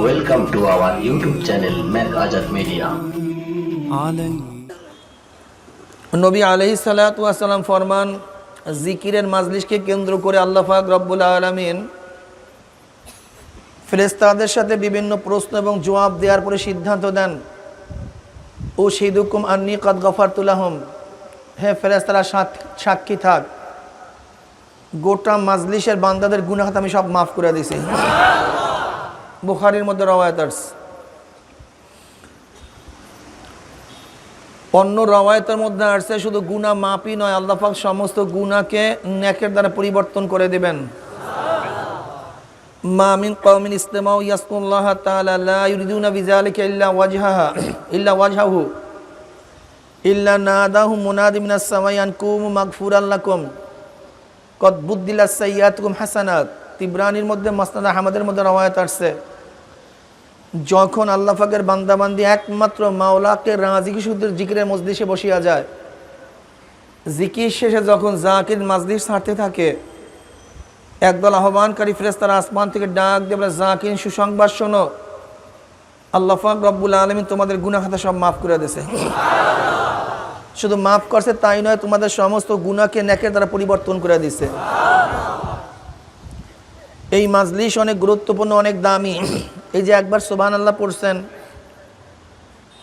Welcome to our YouTube নবী আলহি সালাতাম ফরমান জিকিরের মাজলিশকে কেন্দ্র করে আল্লাহাক রব্বুল আলমিন ফেরেস্তাদের সাথে বিভিন্ন প্রশ্ন এবং জবাব দেওয়ার পরে সিদ্ধান্ত দেন ও সেইদুকুম আন্নি কাদ গফারতুল্লাহম হ্যাঁ ফেরেস্তারা সাক্ষী থাক। গোটা মাজলিসের বান্দাদের গুনাহাত আমি সব মাফ করে দিছি। বুখারির মধ্যে রওয়ায়ত আসছে। অন্য রওয়ায়তের মধ্যে আসছে, শুধু গুণা মাপই নয়, আল্লাহ পাক সমস্ত গুণাকে ন্যাকের দ্বারা পরিবর্তন করে দেবেন। মামিন কওমিন ইসতামাউ ইয়াসকুল্লাহ তাআলা লা ইউরিদুনা বিযালিকা ইল্লা ওয়াজহাহা, ইল্লা ওয়াজহাহু, ইল্লা নাদাহু মুনাদি মিনাস সামাই আন কুমু মাগফুরান লাকুম। কদ বুদ্দিলাস সাইয়াতুকুম হাসানাত। তিবরানির মধ্যে, মাসনাদ আহমদের মধ্যে রওয়ায়াত আসছে। যখন আল্লাহ ফাকের বান্দাবান্দি একমাত্র মাওলাকে রাজি শুদ্ধের জিকিরের মজলিসে বসিয়া যায়, জিকির শেষে যখন জাকির মাজলিস ছাড়তে থাকে, একদল আহ্বানকারী ফেরেস্তারা আসমান থেকে ডাক দিয়ে বলে, জাকির, সুসংবাদ শোনো। আল্লাহ ফাক রব্বুল আলমিন তোমাদের গুনা খাতা সব মাফ করে দিয়েছে। শুধু মাফ করছে, তাই নয়, তোমাদের সমস্ত গুণাকে নেকের দ্বারা পরিবর্তন করে দিছে। এই মাজলিস অনেক গুরুত্বপূর্ণ, অনেক দামি। এই যে একবার সুবহান আল্লাহ পড়ছেন,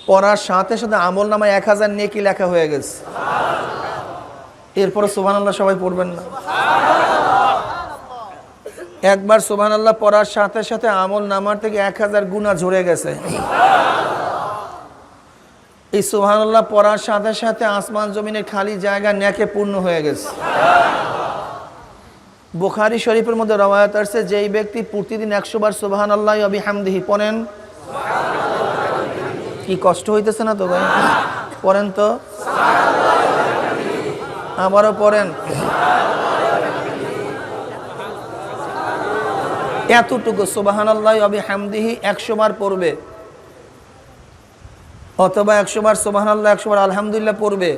পড়ার সাথে সাথে আমল নামায় এক হাজার নেকি লেখা হয়ে গেছে। এরপরে সুবহান আল্লাহ সবাই পড়বেন না। একবার সুবহান আল্লাহ পড়ার সাথে সাথে আমল নামার থেকে এক হাজার গুণা ঝরে গেছে। এই সুবহান আল্লাহ পড়ার সাথে সাথে আসমান জমিনের খালি জায়গা ন্যাকে পূর্ণ হয়ে গেছে। বুখারি শরীফের মধ্যে রওয়ায়াত আসছে, যেই ব্যক্তি প্রতিদিন একশো বার সুবাহান আল্লাহ অবি হামদিহি পড়েন, কি কষ্ট হইতেছে না তো ভাই? পড়েন তো। আবারও পড়েন। এতটুকু সুবাহান আল্লাহ অবি হামদিহি একশো বার পড়বে। অথবা একশোবার সোবাহান আল্লাহ একশোবার আলহামদুলিল্লাহ পড়বে।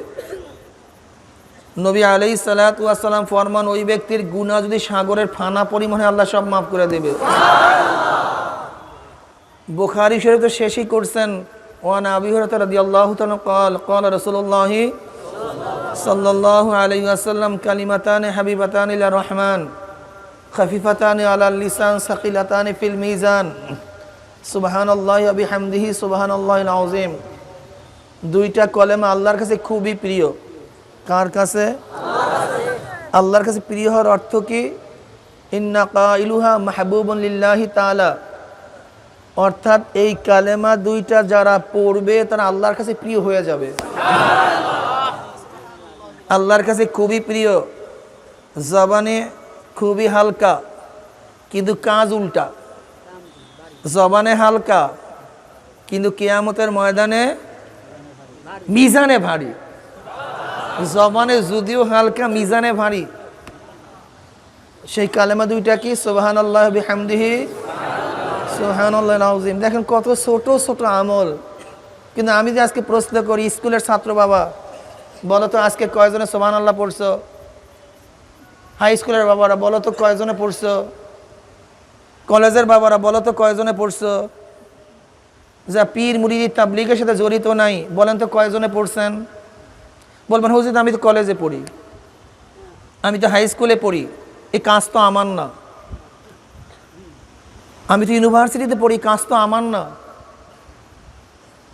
নবী আলি সালাতাম ফরমান ওই ব্যক্তির গুণা যদি সাগরের ফানা পরিমাণে আল্লাহ সব মাফ করে দেবে। বুখারি শরীফ তো শেষই করছেন। ওয়ান আবিহরত রাদি আল্লাহ কল কল রসুল্লাহি সাল্লাহ আলি আসাল্লাম কালিমাতান হাবিবাতান রহমান, খফিফাতান আলা লিসান, সাকিলাতান ফিল মিজান। সুবাহান আল্লাহ আবি হামদিহি সুবাহান আল্লাহ আউজিম দুইটা কলেমা আল্লাহর কাছে খুবই প্রিয়। কার কাছে? আল্লাহর কাছে প্রিয় হওয়ার অর্থ কি? ইন্না কাইলুহা মাহবুবুন তালা অর্থাৎ এই কালেমা দুইটা যারা পড়বে, তারা আল্লাহর কাছে প্রিয় হয়ে যাবে। আল্লাহর কাছে খুবই প্রিয়। জবানে খুবই হালকা, কিন্তু কাজ উল্টা। জবানে হালকা, কিন্তু কেয়ামতের ময়দানে মিজানে ভারী। জবানে যদিও হালকা, মিজানে ভারী। সেই কালেমা দুইটা কি? সোহান আল্লাহ সোহান নাউজিম দেখেন কত ছোট ছোট আমল। কিন্তু আমি যে আজকে প্রশ্ন করি, স্কুলের ছাত্র বাবা, বলো তো আজকে কয়জনে সোহান আল্লাহ পড়ছো? হাই স্কুলের বাবারা, বলো তো কয়জনে পড়ছো? কলেজের বাবারা, বলো তো কয়জনে পড়ছো? যা পীর মুরিদি তাবলিগের সাথে জড়িত নাই, বলেন তো কয়জনে পড়ছেন? বলবেন, হুজুর, আমি তো কলেজে পড়ি। আমি তো হাই স্কুলে পড়ি। এই কাজ তো আমার না। আমি তো ইউনিভার্সিটিতে পড়ি কাজ তো আমার না।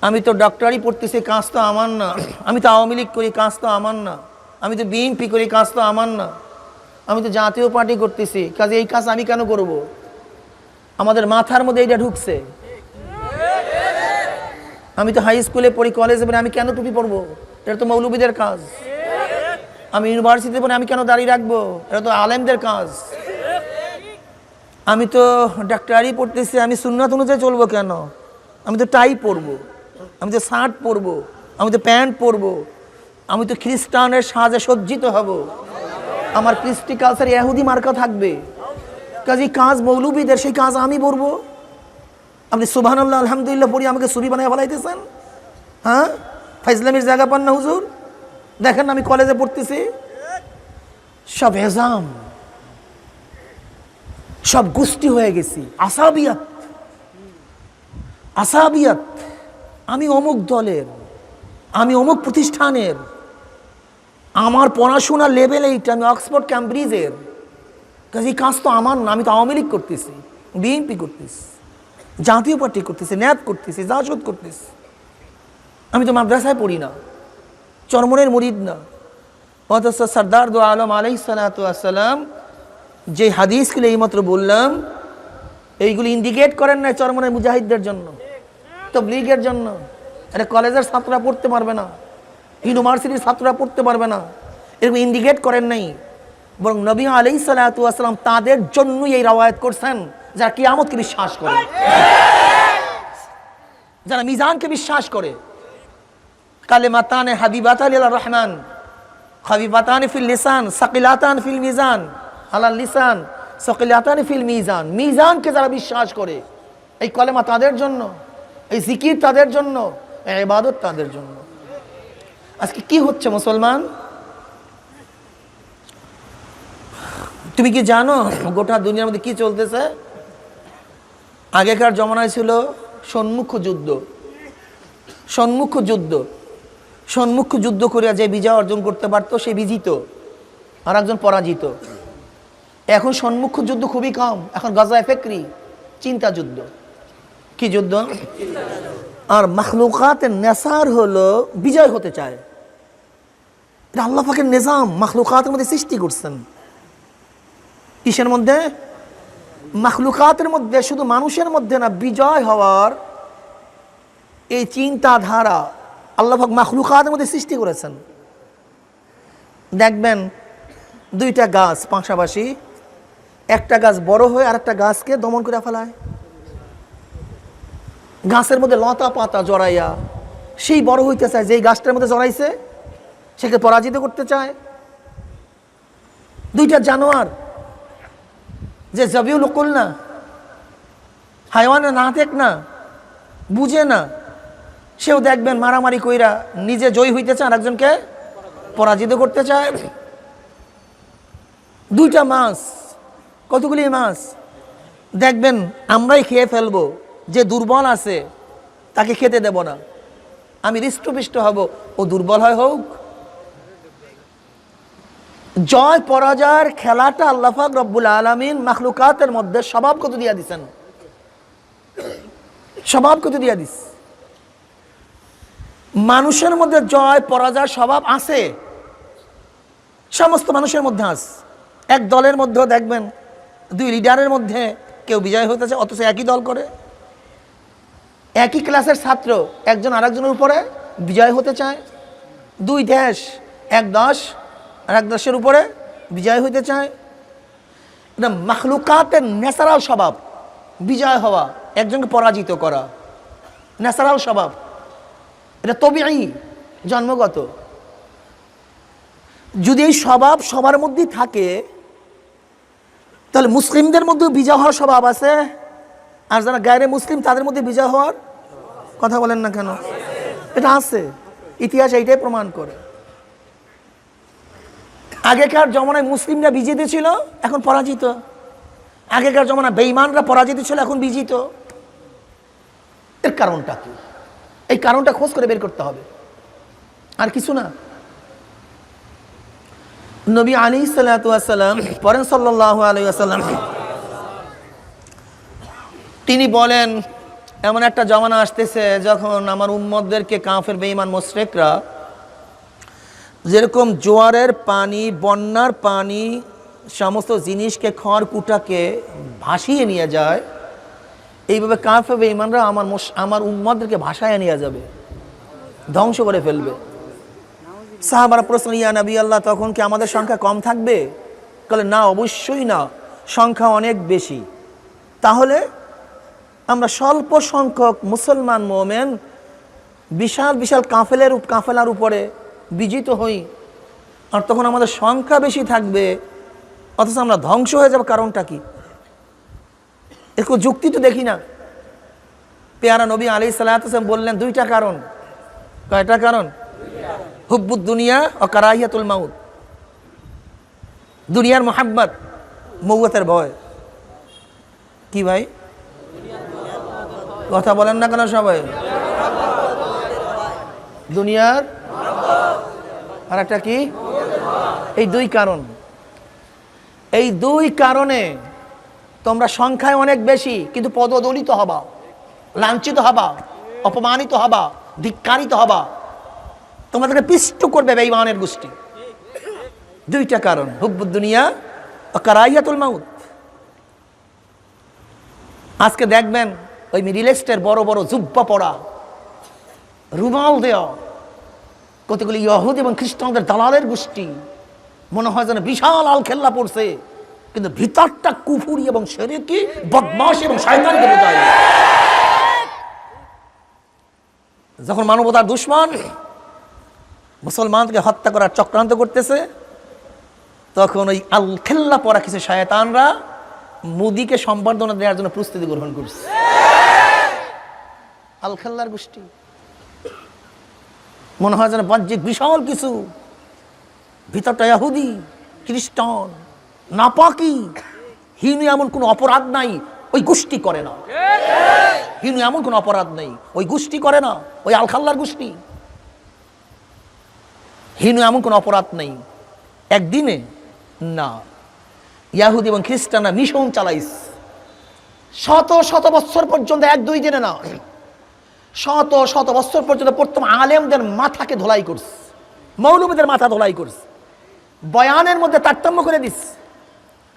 আমি তো ডক্টরি পড়তেছি কাজ তো আমার না। আমি তো আওয়ামী লীগ করি কাজ তো আমার না। আমি তো বিএনপি করি কাজ তো আমার না। আমি তো জাতীয় পার্টি করতেছি, কাজে এই কাজ আমি কেন করব? আমাদের মাথার মধ্যে এইটা ঢুকছে। আমি তো হাই স্কুলে পড়ি কলেজে পড়ি, আমি কেন টুপি পরবো? এটা তো মৌলবীদের কাজ। আমি ইউনিভার্সিটিতে পড়ি, আমি কেন দাঁড়িয়ে রাখব? এটা তো আলেমদের কাজ। আমি তো ডাক্তারি পড়তেছি, আমি সুন্নাত অনুযায়ী চলবো কেন? আমি তো টাই পরবো, আমি তো শার্ট পরবো, আমি তো প্যান্ট পরবো, আমি তো খ্রিস্টানের সাজে সজ্জিত হব। আমার কৃষ্টি কালচার ইহুদি মার্কা থাকবে। কাজে কাজ মৌলবীদের, সেই কাজ আমি পরবো আপনি সুবাহ আল্লাহ আলহামদুলিল্লাহ পড়ি, আমাকে সুবি বানায় ফেলাইতেছেন। হ্যাঁ? ফাইজলামির জায়গা পান না হুজুর? দেখেন আমি কলেজে পড়তেছি। সব হেজাম সব গোষ্ঠী হয়ে গেছি। আসাবিয়াত আসাবিয়াত, আমি অমুক দলের, আমি অমুক প্রতিষ্ঠানের, আমার পড়াশোনার লেভেল এইটা, আমি অক্সফোর্ড ক্যামব্রিজের কাজে এই কাজ তো আমার না, আমি তো আওয়ামী লীগ করতেছি বিএনপি করতেছি, জাতীয় পার্টি করতেছি ন্যাপ করতেছি জাসদ করতেছি। আমি তো মাদ্রাসায় পড়ি না, চরমনের মুরিদ না। অথচ সর্দার দো আলম আলাই সালাতাম যে হাদিসগুলো এইমাত্র বললাম, এইগুলি ইন্ডিকেট করেন না চরমনের মুজাহিদদের জন্য তো তবলিগের জন্য। এটা কলেজের ছাত্ররা পড়তে পারবে না, ইউনিভার্সিটির ছাত্ররা পড়তে পারবে না, এরকম ইন্ডিকেট করেন নাই। বরং নবী আলাই সালাতাম তাদের জন্যই এই রাওয়ায়াত করছেন, যারা কিয়ামতকে বিশ্বাস করে। যারা মিজানকে বিশ্বাস করে। কালেমাতানে হাবিবাতান ইলা রহমান হাবিবাতান ফিল লিসান, সাকিলাতান ফিল মিজান, আলাল লিসান, সাকিলাতান ফিল মিজান। মিজানকে যারা বিশ্বাস করে, এই কলেমা তাদের জন্য, এই জিকির তাদের জন্য, এই ইবাদত তাদের জন্য। আজকে কি হচ্ছে মুসলমান? তুমি কি জানো গোটা দুনিয়ার মধ্যে কি চলতেছে? আগেকার জমানায় ছিল সন্মুখ যুদ্ধ। সন্মুখ যুদ্ধ। সন্মুখ যুদ্ধ করিয়া যে বিজয় অর্জন করতে পারতো, সে বিজিত আর একজন পরাজিত। এখন সন্মুখ যুদ্ধ খুবই কম। এখন গাজায় ফেকরি, চিন্তা যুদ্ধ। কি যুদ্ধ? আর মাখলুকাতের নেশার হলো বিজয় হতে চায়। এটা আল্লাহ পাকের নিজাম, মাখলুকাতের মধ্যে সৃষ্টি করছেন। কিসের মধ্যে? মাখলুকাতের মধ্যে, শুধু মানুষের মধ্যে না, বিজয় হওয়ার এই চিন্তাধারা আল্লাহাক মাখলুকাতের মধ্যে সৃষ্টি করেছেন। দেখবেন, দুইটা গাছ পাশাপাশি, একটা গাছ বড় হয়ে আর একটা গাছকে দমন করে ফেলায়। গাছের মধ্যে লতা পাতা জড়াইয়া, সেই বড় হইতে চায়, যেই গাছটার মধ্যে জড়াইছে, সেকে পরাজিত করতে চায়। দুইটা জানোয়ার যে জবিউল উকুল না, হাইওয়ানে না দেখ না, বুঝে না, সেও দেখবেন মারামারি কইরা নিজে জয়ী হইতে চায় আর একজনকে পরাজিত করতে চায়। দুইটা মাছ, কতগুলি মাছ? দেখবেন আমরাই খেয়ে ফেলব, যে দুর্বল আছে তাকে খেতে দেব না। আমি হৃষ্টপিষ্ট হব, ও দুর্বল হয় হোক জয় পরাজয়ের খেলাটা আল্লাহাক রব্বুল আলমিন মাখলুকাতের মধ্যে স্বভাবগত দিয়া দিছেন? স্বভাবগত দিয়া দিস? মানুষের মধ্যে জয় পরাজয় স্বভাব আছে। সমস্ত মানুষের মধ্যে আস এক দলের মধ্যেও দেখবেন, দুই লিডারের মধ্যে কেউ বিজয় হতেছে অথচ একই দল করে। একই ক্লাসের ছাত্র, একজন আরেকজনের উপরে বিজয় হতে চায়। দুই দেশ, এক দশ আর এক দেশের উপরে বিজয় হইতে চায়। এটা মাখলুকাতের ন্যাচারাল স্বভাব, বিজয় হওয়া, একজনকে পরাজিত করা। ন্যাচারাল স্বভাব। এটা তবেই জন্মগত। যদি এই স্বভাব সবার মধ্যেই থাকে, তাহলে মুসলিমদের মধ্যেও বিজয় হওয়ার স্বভাব আছে। আর যারা গায়ে মুসলিম, তাদের মধ্যে বিজয় হওয়ার কথা বলেন না কেন? এটা আছে। ইতিহাস এইটাই প্রমাণ করে। আগেকার জমানায় মুসলিমরা বিজিত ছিল, এখন পরাজিত। আগেকার জমানায় বেইমানরা পরাজিত ছিল, এখন বিজিত। এর কারণটা কি? এই কারণটা খোঁজ করে বের করতে হবে। আর কিছু না। নবী আলী সাল্লাম পরেন সাল্লাহ আলী আসাল্লাম তিনি বলেন, এমন একটা জমানা আসতেছে যখন আমার উম্মদদেরকে কাফের, বেঈমান, মোশরেকরা যেরকম জোয়ারের পানি, বন্যার পানি, সমস্ত জিনিসকে, খড় কুটাকে ভাসিয়ে নিয়ে যায়, এইভাবে কাফে ইমানরা আমার আমার উম্মদদেরকে ভাসায় নিয়ে যাবে, ধ্বংস করে ফেলবে। সাহাবারা প্রশ্ন, ইয়া নবী আল্লাহ, তখন কি আমাদের সংখ্যা কম থাকবে? বলে, না, অবশ্যই না, সংখ্যা অনেক বেশি। তাহলে আমরা স্বল্প সংখ্যক মুসলমান মোমেন বিশাল বিশাল কাফেলের, কাফেলার উপরে বিজিত হই। আর তখন আমাদের সংখ্যা বেশি থাকবে, অথচ আমরা ধ্বংস হয়ে যাব কারণটা কি? এর কোনো যুক্তি তো দেখি না। পেয়ারা নবী আলি সাল্লাম বললেন, দুইটা কারণ। কয়টা কারণ? হুব্বুদ দুনিয়া ও কারাহিয়াতুল মাউদ দুনিয়ার মোহাব্বত মৌতের ভয়। কি ভাই? কথা বলেন না কেন সবাই? দুনিয়ার আর একটা কি? এই দুই কারণ। এই দুই কারণে তোমরা সংখ্যায় অনেক বেশি, কিন্তু পদদলিত হবা, লাঞ্ছিত হবা, অপমানিত হবা, ধিক্কারিত হবা। তোমাদেরকে পিষ্ট করবে বেঈমানের গোষ্ঠী। দুইটা কারণ, হুব্বুদ দুনিয়া ও কারাইয়াতুল মাউত। আজকে দেখবেন ওই মিডিল ইস্টের বড় বড় জুব্বা পড়া, রুমাল দেওয়া কতগুলি ইহুদ এবং খ্রিস্টানদের দালালের গোষ্ঠী। মনে হয় যেন বিশাল আল খেল্লা পড়ছে। কিন্তু ভিতরটা কুফুরি এবং সেরেকি বদমাস এবং শয়তানকে যখন মানবতার দুশ্মন মুসলমানকে হত্যা করার চক্রান্ত করতেছে, তখন ওই আল খেল্লা পড়া কিছু শয়তানরা মোদিকে সম্বর্ধনা দেওয়ার জন্য প্রস্তুতি গ্রহণ করছে। আল খেল্লার গোষ্ঠী। মনে হয় যেন বাহ্যিক বিশাল কিছু। ভিতরটা ইয়াহুদি খ্রিস্টান, নাপাকি। হিনু এমন কোনো অপরাধ নাই, ওই গোষ্ঠী করে না। হিনু এমন কোনো অপরাধ নেই, ওই গোষ্ঠী করে না, ওই আলখাল্লার গোষ্ঠী। হিনু এমন কোনো অপরাধ নেই, একদিনে না। ইয়াহুদি এবং খ্রিস্টানরা মিশন চালাইস শত শত বছর পর্যন্ত এক দুই দিনে না। শত শত বছর পর্যন্ত প্রথম আলেমদের মাথাকে ধোলাই করস মৌলবীদের মাথা ধোলাই করস বয়ানের মধ্যে তারতম্য করে দিস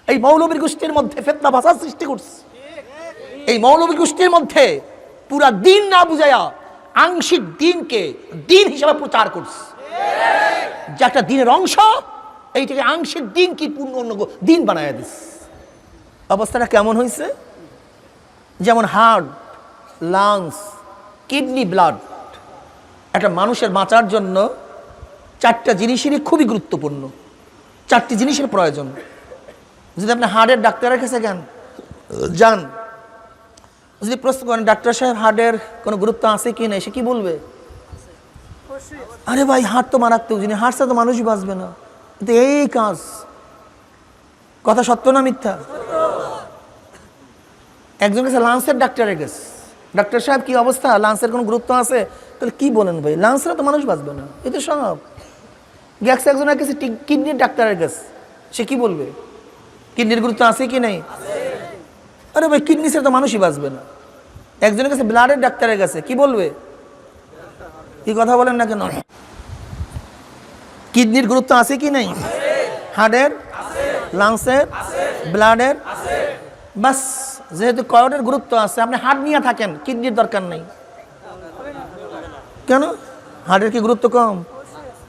এই মৌলবীর গোষ্ঠীর মধ্যে ফেতনা ভাষার সৃষ্টি করস এই মৌলবী গোষ্ঠীর মধ্যে পুরা দিন না বুঝাইয়া আংশিক দিনকে দিন হিসাবে প্রচার করস যে একটা দিনের অংশ, এইটাকে আংশিক দিন কি পূর্ণ অন্য দিন বানায় দিস অবস্থাটা কেমন হয়েছে যেমন হার্ট, লাংস কিডনি ব্লাড। একটা মানুষের বাঁচার জন্য চারটা জিনিসেরই খুবই গুরুত্বপূর্ণ। চারটি জিনিসের প্রয়োজন। যদি আপনি হার্টের ডাক্তারের কাছে যান যান, যদি প্রশ্ন করেন, ডাক্তার সাহেব, হার্টের কোনো গুরুত্ব আছে কি নেই সে কি বলবে? আরে ভাই, হার্ট তো মারাত্মক জিনিস, হার্ট তো মানুষই বাঁচবে না। কিন্তু এই কাজ, কথা সত্য না মিথ্যা? একজন কাছে লান্সের ডাক্তারের কাছে। ডাক্তার সাহেব কি অবস্থা? লান্সের কোনো গুরুত্ব আছে? তাহলে কি বলেন ভাই? লান্সের তো মানুষ বাঁচবে না। এ তো সব। গেছে একজনের কাছে কিডনির ডাক্তারের কাছে সে কি বলবে? কিডনির গুরুত্ব আছে কি নেই? আরে ভাই কিডনি ছাড়া তো মানুষই বাঁচবে না। একজনের কাছে ব্লাডের ডাক্তারের কাছে কি বলবে? কি কথা বলেন না কেন? কিডনির গুরুত্ব আছে কি নেই? হার্টের লাংসের ব্লাডের বাস। যেহেতু কয়টের গুরুত্ব আছে, আপনি হার্ট নিয়ে থাকেন, কিডনির দরকার নেই। কেন? হার্টের কি গুরুত্ব কম?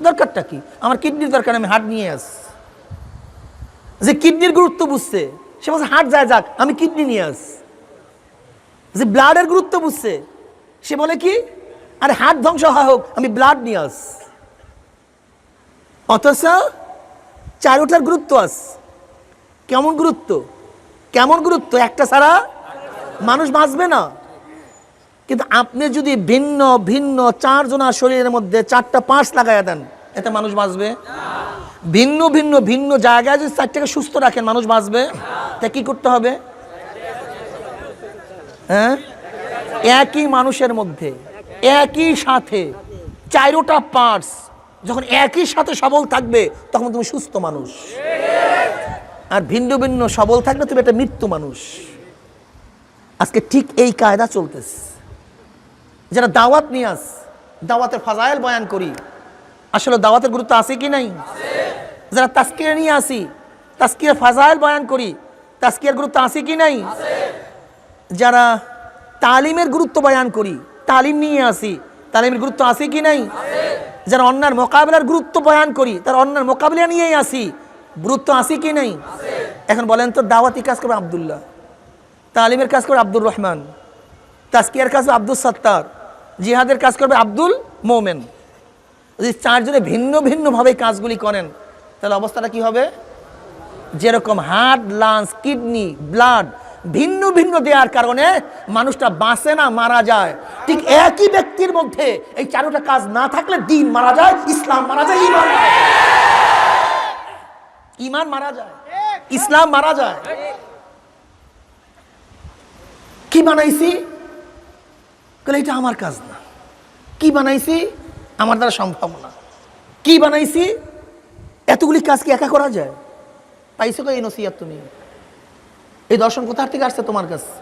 দরকারটা কি? আমার কিডনির দরকার, আমি হার্ট নিয়ে আস। যে কিডনির গুরুত্ব বুঝছে, সে বলছে হার্ট যায় যাক, আমি কিডনি নিয়ে আস। যে ব্লাডের গুরুত্ব বুঝছে, সে বলে কি, আরে হার্ট ধ্বংস হয় হোক, আমি ব্লাড নিয়ে আস। অথচ চারোটার গুরুত্ব আস কেমন গুরুত্ব? কেমন গুরুত্ব? একটা ছাড়া মানুষ বাঁচবে না। কিন্তু আপনি যদি ভিন্ন ভিন্ন চারজনা শরীরের মধ্যে চারটা পাঁচ লাগাইয়া দেন, এতে মানুষ বাঁচবে? ভিন্ন ভিন্ন ভিন্ন জায়গায় যদি চারটাকে সুস্থ রাখেন, মানুষ বাঁচবে? তা কি করতে হবে? হ্যাঁ? একই মানুষের মধ্যে, একই সাথে, চারোটা পার্টস যখন একই সাথে সবল থাকবে, তখন তুমি সুস্থ মানুষ। আর ভিন্ন ভিন্ন সবল থাকলে তুমি একটা মৃত্যু মানুষ। আজকে ঠিক এই কায়দা চলতেছে। যারা দাওয়াত নিয়ে আস, দাওয়াতের ফাজাইল বয়ান করি, আসলে দাওয়াতের গুরুত্ব আছে কি নাই? যারা তাস্কিয়া নিয়ে আসি তাস্কিয়ার ফাজাইল বয়ান করি তাস্কিয়ার গুরুত্ব আছে কি নাই? যারা তালিমের গুরুত্ব বয়ান করি, তালিম নিয়ে আসি, তালিমের গুরুত্ব আছে কি নাই? যারা অন্যার মোকাবিলার গুরুত্ব বয়ান করি, তার অন্যার মোকাবিলা নিয়েই আসি গুরুত্ব আছে কি নাই? এখন বলেন তো, দাওয়াতি কাজ করবে আবদুল্লাহ, তালিমের কাজ করবে আব্দুর রহমান তাস্কিয়ার কাজ আব্দুল সত্তার, জিহাদের কাজ করবে আব্দুল মোমেন। যদি চারজনে ভিন্ন ভিন্নভাবে কাজগুলি করেন, তাহলে অবস্থাটা কি হবে? যেরকম হার্ট, লাংস, কিডনি, ব্লাড, ভিন্ন ভিন্ন দেওয়ার কারণে মানুষটা বাঁচে না, মারা যায়। ঠিক একই ব্যক্তির মধ্যে এই চারোটা কাজ না থাকলে দিন মারা যায়, ইসলাম মারা যায় মারা যায়। ইমান মারা যায়, ইসলাম মারা যায়। কি বানাইছি? এটা আমার কাজ না। কি বানাইছি? আমার দ্বারা সম্ভব না। কি বানাইছি? এতগুলি কাজ কি একা করা যায়? পাইছো এই নসিয়াত তুমি? এই দর্শন কোথার থেকে আসছে তোমার কাছে?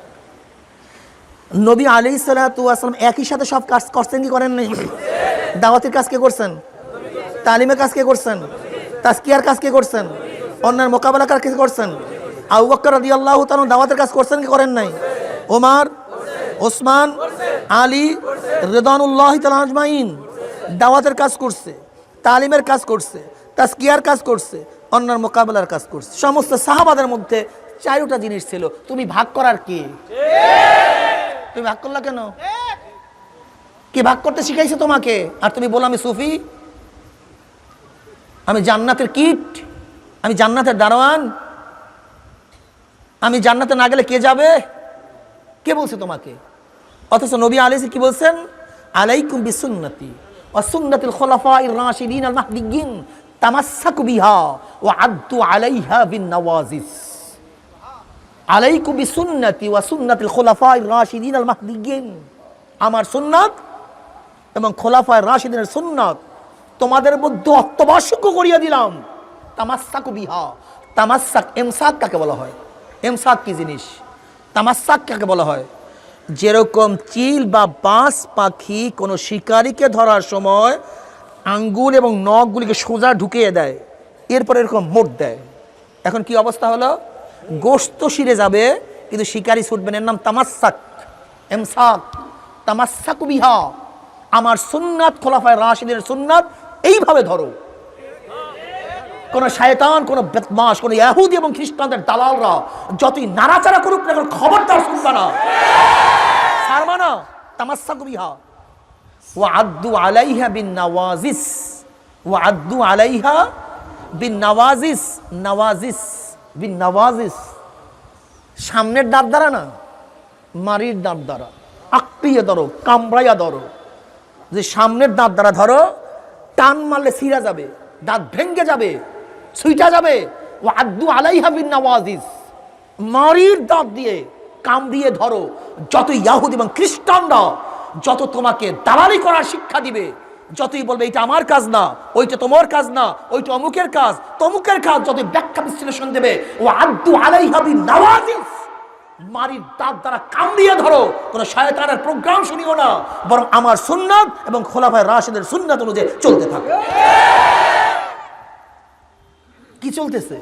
নবী আলি সালাম একই সাথে সব কাজ করছেন কি করেন নাই? দাওয়াতের কাজ কে করছেন? তালিমের কাজ কে করছেন? তাস্কিয়ার কাজ কে করছেন? অন্যের মোকাবেলা কাজ কে করছেন? আবু বক্কর আল্লাহ দাওয়াতের কাজ করছেন কি করেন নাই? ওমার, ওসমান, আলী রেদানুল্লাহ আজমাইন দাওয়াতের কাজ করছে, তালিমের কাজ করছে তাস্কিয়ার কাজ করছে, অন্যের মোকাবেলার কাজ করছে। সমস্ত সাহাবাদের মধ্যে চারোটা জিনিস ছিল। তুমি ভাগ করার কি? তুমি ভাগ করলা কেন? কি ভাগ করতে শিখাইছে তোমাকে? আর তুমি বলো আমি সুফি। আমি জান্নাতের কিট। আমি জান্নাতের দারোয়ান। আমি জান্নাতে না গেলে কে যাবে? কে বলছে তোমাকে? অথচ নবী আলিসি কি বলছেন? আলাইকুম বিসুন্নতি ওয়াসুন্নাতিল খুলাফাইর রাশিদিন আল মাহদিয়িন তামাসসাকু বিহা ওয়া আদ্দু আলাইহা বিন নওয়াজিস। আলাইকুম বিসুন্নতি ওয়া সুন্নাতিল খুলাফাইর রাশিদিন আল মাহদিয়িন আমার সুন্নাত এবং খোলাফায় রাশিদিনের সুন্নাত তোমাদের মধ্যে অত্যাবশ্যক করিয়া দিলাম। তামাসাক বিহা। তামাসাক, এমসাক কাকে বলা হয়? এমসাক কি জিনিস? তামাসাক কাকে বলা হয়? যেরকম চিল বা বাঁশ পাখি কোনো শিকারীকে ধরার সময় আঙ্গুল এবং নখগুলিকে সোজা ঢুকিয়ে দেয়, এরপর এরকম মোট দেয়। এখন কি অবস্থা হলো? গোস্ত শিরে যাবে, কিন্তু শিকারি ছুটবেন এর নাম তামাসাক, এমসাক, তামাসাক বিহা। আমার সুন্নাত, খোলাফায় রাশিদের সুন্নাত, এইভাবে ধরো। কোন শায়তান, কোন বেদমাস কোন ইয়াহুদি এবং খ্রিস্টানদের দালালরা যতই নাড়াচাড়া করুক না কেন খবরদার শুনবা না। ছাড়বা না। তামাসাক বিহা। ওয়া আদ্দু আলাইহা বিন নওয়াজিস। ওয়া আদ্দু আলাইহা বিন নওয়াজিস। নওয়াজিস বিন নওয়াজিস। সামনের দাঁত দ্বারা না? মারির দাঁত দ্বারা। আক্রিয়ে ধরো, কামড়াইয়া ধরো। যে সামনের দাঁত দ্বারা ধরো, টান মারলে ছিঁড়া যাবে, দাঁত ভেঙ্গে যাবে। ছুইটা যাবে। ও আদু আলাইহা বিন নওয়াজিস মারির দাঁত দিয়ে কাম দিয়ে ধরো। যত ইয়াহুদ এবং খ্রিস্টানরা যত তোমাকে দালালি করার শিক্ষা দিবে, যতই বলবে এটা আমার কাজ না, ওইটা তোমার কাজ না, ওইটা অমুকের কাজ, তমুকের কাজ যত ব্যাখ্যা বিশ্লেষণ দেবে ও আদু আলাইহা বিন নওয়াজিস মারির দাঁত দ্বারা কাম দিয়ে ধরো। কোনো শয়তানের প্রোগ্রাম শুনিও না, বরং আমার সুন্নাত এবং খোলাফায় রাশেদের সুন্নাত অনুযায়ী চলতে থাকো। কি চলতেছে?